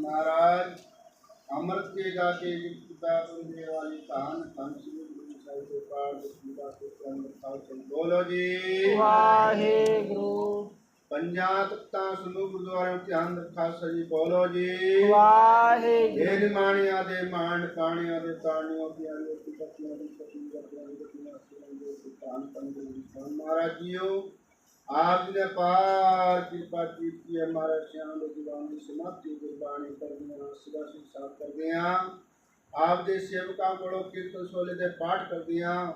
ਮਹਾਰਾਜ ਅੰਮ੍ਰਿਤ ਕੇ ਗਾ ਕੇ ਕਿਤਾ ਸੁਣਦੇ ਵਾਲੀ ਧਾਨ ਧੰਨ ਸ੍ਰੀ ਗੁਰੂ ਸਾਹਿਬ ਦੇ ਪਾਠ ਸੁਣਦਾ ਕੇ ਕਰਨ ਸਾਹਿਬ ਬੋਲੋ ਜੀ। ਵਾਹਿਗੁਰੂ। ਪੰਜਾਬ ਤਾਂ ਸੁਨੂ ਗੁਰਦੁਆਰੇ ਧਿਆਨ ਰੱਖਾ ਸਹੀ ਬੋਲੋ ਜੀ। ਵਾਹਿਗੁਰੂ। ਇਹ ਨਿਮਾਣਿਆ ਦੇ ਮਾਣ ਪਾਣਿਆ ਦੇ ਤਾਣਿਓ ਦੀ ਅਨੁਕੂਲਤਾ ਦੀ ਸਤਿ ਸ੍ਰੀ ਅਕਾਲ ਮਹਾਰਾਜ ਜੀਓ। ਆਪ ਜੀ ਨੇ ਪਾਰ ਕਿਰਪਾ ਕੀਤੀ ਹੈ ਮਹਾਰਾਜ? ਸਿਆਂ ਦੇ ਦੀਵਾਨ ਦੀ ਸਮਾਪਤੀ ਗੁਰਬਾਣੀ ਕਰਦੀਆਂ ਸਿਵਾ ਸਿੱਖ ਸਾਹਿਬ ਕਰਦੀਆਂ ਆਪ ਦੇ ਸੇਵਕਾਂ ਕੋਲੋਂ ਕੀਰਤਨ ਸੋਲੇ ਦੇ ਪਾਠ ਕਰਦੀਆਂ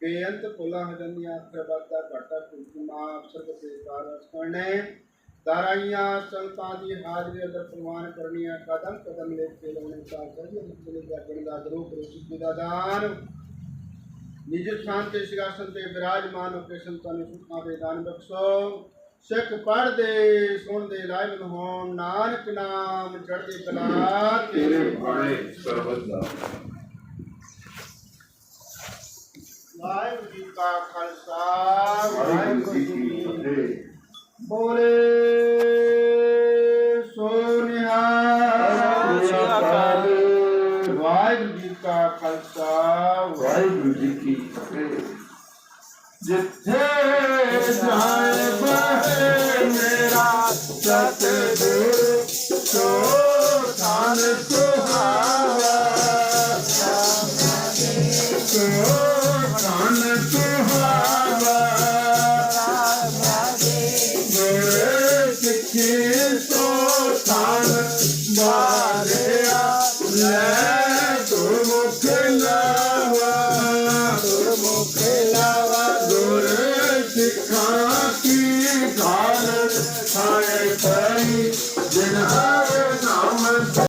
ਬੇਅੰਤ ਭੁੱਲਾਂ ਹਜੰਦੀਆਂ ਅੱਖਰ ਬਾਤਾ ਘਟਾ ਕੁਮਾ ਅਫਸਰ ਦੇ ਕਾਰਜ ਕਰਨੇ। ਦਾਰਾਈਆਂ, ਸੰਤਾਂ ਦੀ ਹਾਜ਼ਰੀ ਅੰਦਰ ਪ੍ਰਮਾਨ ਕਰਨੀਆਂ ਕਦਮ ਕਦਮ ਲੈ ਕੇ ਲਾਉਣੇ ਦਾ ਸਹੀ ਅੰਤਰੇ ਜਾਗਣ ਦਾ ਗਰੂਪ ਰੋਸ਼ੀ ਦਾ ਦਾਨ। ਨਿਜ ਸਥਾਨ ਤੇ ਸਿਆਸਨ ਤੇ ਵਿਰਾਜਮਾਨ ਹੋ ਕੇ ਸੰਤਾਂ ਨੂੰ ਸੁਖਾਂ ਦੇ ਦਾਨ ਬਖਸ਼ੋ। ਸਿੱਖ ਪੜ੍ਹਦੇ ਸੁਣਦੇ ਲਾਇਕ ਹੋਣ ਨਾਨਕ ਨਾਮ ਚੜ੍ਹਦੀ ਕਲਾ ਤੇਰੇ ਬਾਣੇ ਸਰਬਤ ਦਾ ਵਾਹਿਗੁਰੂ ਜੀ ਕਾ ਖਾਲਸਾ ਵਾਹਿਗੁਰੂ ਜੀ ਕੀ ਫਤਿਹ। ਬੋਲੇ। ਖਾਲਸਾ, ਵਾਹਿਗੁਰੂ ਜੀ ਕੀ ਫਤਿਹ। ਜਿੱਥੇ ਜਾਏ ਬਹਿ ਮੇਰਾ ਸਤਿਗੁਰ, ਸੋ ਥਾਨ ਸੁਹਾਵਾ ਸੋ ਥਾਨ सिखा की भारत आए पई जिन्हा